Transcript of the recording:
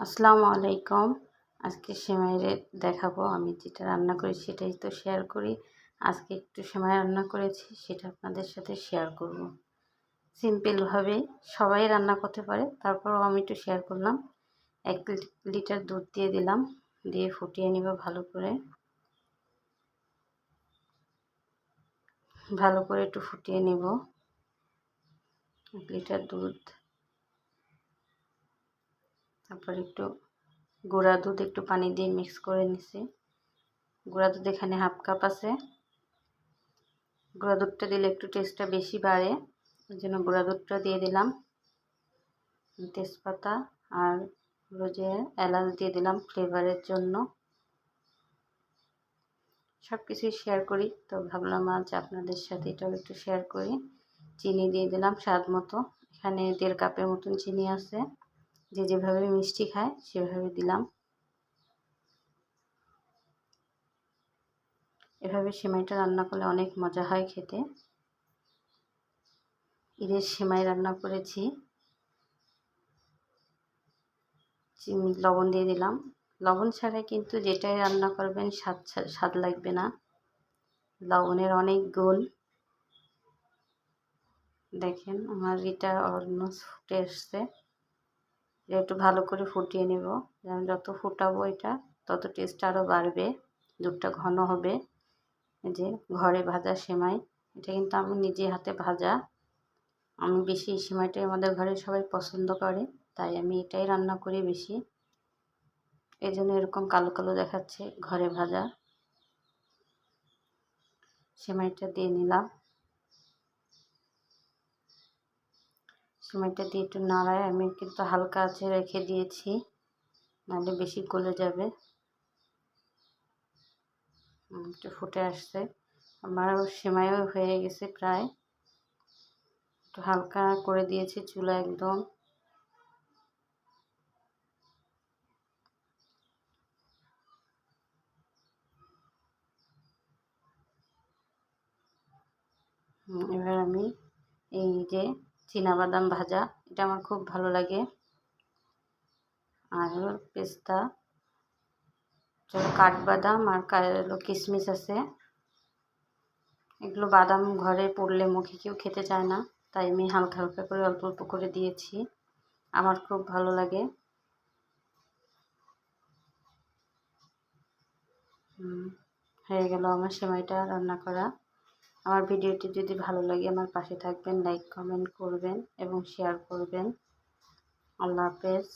আসসালামু আলাইকুম। আজকে সেমাইরে দেখাবো। আমি যেটা রান্না করি সেটাই তো শেয়ার করি। আজকে একটু সেমাই রান্না করেছি, সেটা আপনাদের সাথে শেয়ার করব। সিম্পলভাবে সবাই রান্না করতে পারে, তারপরও আমি একটু শেয়ার করলাম। এক লিটার দুধ দিয়ে দিলাম, দিয়ে ফুটিয়ে নিব ভালো করে। ভালো করে একটু ফুটিয়ে নিব। এক লিটার দুধ তারপর একটু গুঁড়া দুধ, একটু পানি দিয়ে মিক্স করে নিছি। গুঁড়া দুধ এখানে হাফ কাপ আছে। গুঁড়া দুধটা দিলে একটু টেস্টটা বেশি বাড়ে। ওই জন্য গুঁড়া দুধটা দিয়ে দিলাম। তেজপাতা আর যে এলাচ দিয়ে দিলাম ফ্লেভারের জন্য। সব কিছুই শেয়ার করি। তো ভাবলাম আজ আপনাদের সাথে এটাও একটু শেয়ার করি। চিনি দিয়ে দিলাম স্বাদ মতো। এখানে দেড় কাপের মতন চিনি আছে। যে যেভাবে মিষ্টি খায়, সেভাবে দিলাম। এভাবে সেমাইটা রান্না করলে অনেক মজা হয় খেতে। ঈদের সেমাই রান্না করেছি। লবণ দিয়ে দিলাম। লবণ ছাড়াই কিন্তু যেটাই রান্না করবেন স্বাদ স্বাদ লাগবে না। লবণের অনেক গুণ। দেখেন আমার এটা অলমোস্ট ফুটে এসছে। একটু ভালো করে ফুটিয়ে নেব। যেমন যত ফুটাবো এটা, তত টেস্ট আরও বাড়বে, দুধটা ঘন হবে। যে ঘরে ভাজা সেমাই, এটা কিন্তু আমি নিজে হাতে ভাজা। আমি বেশি সেমাইটাই আমাদের ঘরে সবাই পছন্দ করে, তাই আমি এটাই রান্না করি বেশি। এই জন্য এরকম কালো কালো দেখাচ্ছে ঘরে ভাজা। সেমাইটা দিয়ে নিলাম। সিমেন্টটা দিয়ে একটু নাড়ায়। আমি কিন্তু হালকা আছে রেখে দিয়েছি, নাহলে বেশি গলে যাবে। একটু ফুটে আসছে। আমারও সেমাইও হয়ে গেছে প্রায়। একটু হালকা করে দিয়েছি চুলা একদম। এবার আমি এই যে বাদাম ভাজা, এটা আমার খুব ভালো লাগে। আর হলো পেস্তা কাঠবাদাম আর হলো কিশমিশ আছে। এগুলো বাদাম ঘরে পড়লে মুখে কেউ খেতে চায় না, তাই আমি হালকা হালকা করে অল্প অল্প করে দিয়েছি। আমার খুব ভালো লাগে। হয়ে গেল আমার সেমাইটা রান্না করা। আমার ভিডিওটি যদি ভালো লাগে আমার পাশে থাকবেন লাইক কমেন্ট করবেন এবং শেয়ার করবেন। আল্লাহ হাফেজ।